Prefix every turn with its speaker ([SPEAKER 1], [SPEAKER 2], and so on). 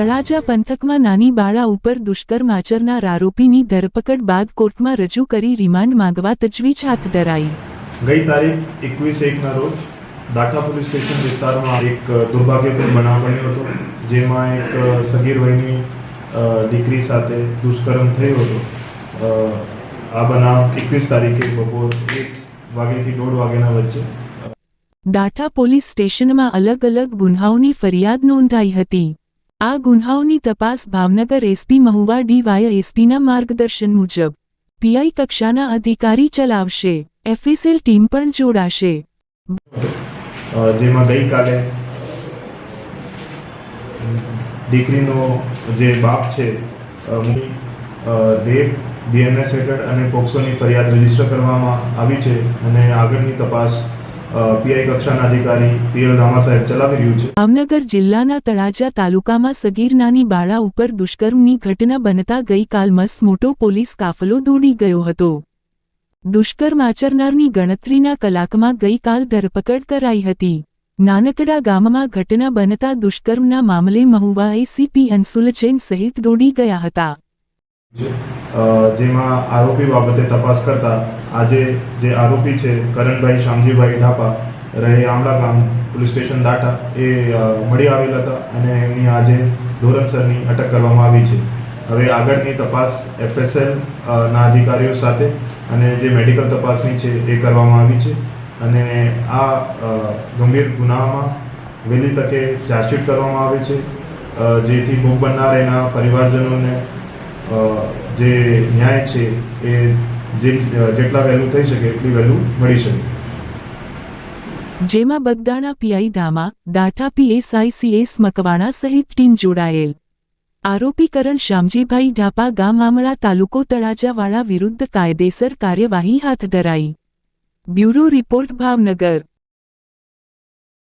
[SPEAKER 1] તળાજા પંથકમાં નાની બાળા ઉપર દુષ્કર્મ આચરનાર આરોપીની ધરપકડ બાદ કોર્ટમાં રજૂ કરી રિમાન્ડ માંગવા તજવીજ હાથ ધરાઈ.
[SPEAKER 2] ગઈ તારીખ એકવીસ એકના રોજ દાઠા પોલીસ સ્ટેશન વિસ્તારમાં એક દુર્ભાગ્યપૂર્ણ બનાવ બન્યો હતો જેમાં એક સગીર વયની દીકરી સાથે દુષ્કર્મ થયો હતો. આ બનાવ એકવીસ તારીખે બપોર એક વાગ્યાથી દોઢ વાગ્યાના વચ્ચે
[SPEAKER 1] દાઠા પોલીસ સ્ટેશનમાં અલગ અલગ ગુન્હાઓની ફરિયાદ નોંધાઈ હતી. આ ગુન્હાઓની તપાસ ભાવનગર એસપી મહુવા ડીવાય એસપીના માર્ગદર્શન મુજબ પીઆઈ કક્ષાના અધિકારી ચલાવશે. એફએસએલ ટીમ પણ જોડાશે.
[SPEAKER 2] જેમાં ગઈકાલે દીકરીનો જે બાપ છે અને પોક્સોની ફરિયાદ રજિસ્ટર કરવામાં આવી છે અને આગળની તપાસ પીઆઈ કક્ષાના અધિકારી પીએલ ધામા સાહેબ ચલાવી રહ્યું છે.
[SPEAKER 1] ભાવનગર જિલ્લાના તળાજા તાલુકામાં સગીરનાની બાળા ઉપર દુષ્કર્મની ઘટના બનતા ગઈકાલ મસ મોટો પોલીસ કાફલો દોડી ગયો હતો. દુષ્કર્મ આચરનારની ગણતરીના કલાકમાં ગઈકાલ ધરપકડ કરાઈ હતી. નાનકડા ગામમાં ઘટના બનતા દુષ્કર્મના મામલે મહુવા એસીપી અંસુલચેન સહિત દોડી ગયા હતા.
[SPEAKER 2] જેમાં આરોપી બાબતે તપાસ કરતા આજે જે આરોપી છે, કરણભાઈ શામજીભાઈ ઢાપા રહે આમલા ગામ પોલીસ સ્ટેશન દાટા, એ મળી આવેલ હતા અને એમની આજે ધોરણસરની અટક કરવામાં આવી છે. હવે આગળની તપાસ એફએસએલ ના અધિકારીઓ સાથે અને જે મેડિકલ તપાસની છે, એ કરવામાં આવી છે. અને આ ગંભીર ગુનામાં વહેલી તકે ચાર્જશીટ કરવામાં આવે છે. જેથી ભોગ બનનાર એના પરિવારજનોને જે ન્યાય છે, એ જેટલા વહેલું થઈ શકે એટલી વહેલું મળી શકે.
[SPEAKER 1] જેમાં Bagdana PI Dhama, Datha PSI C S Makwana સહિત ટીમ જોડાયેલ. આરોપી કરણ શામજીભાઈ ઢાપા ગામ આમળા તાલુકો તળાજાવાળા વિરુદ્ધ કાયદેસર કાર્યવાહી હાથ ધરાઈ. Bureau report Bhavnagar.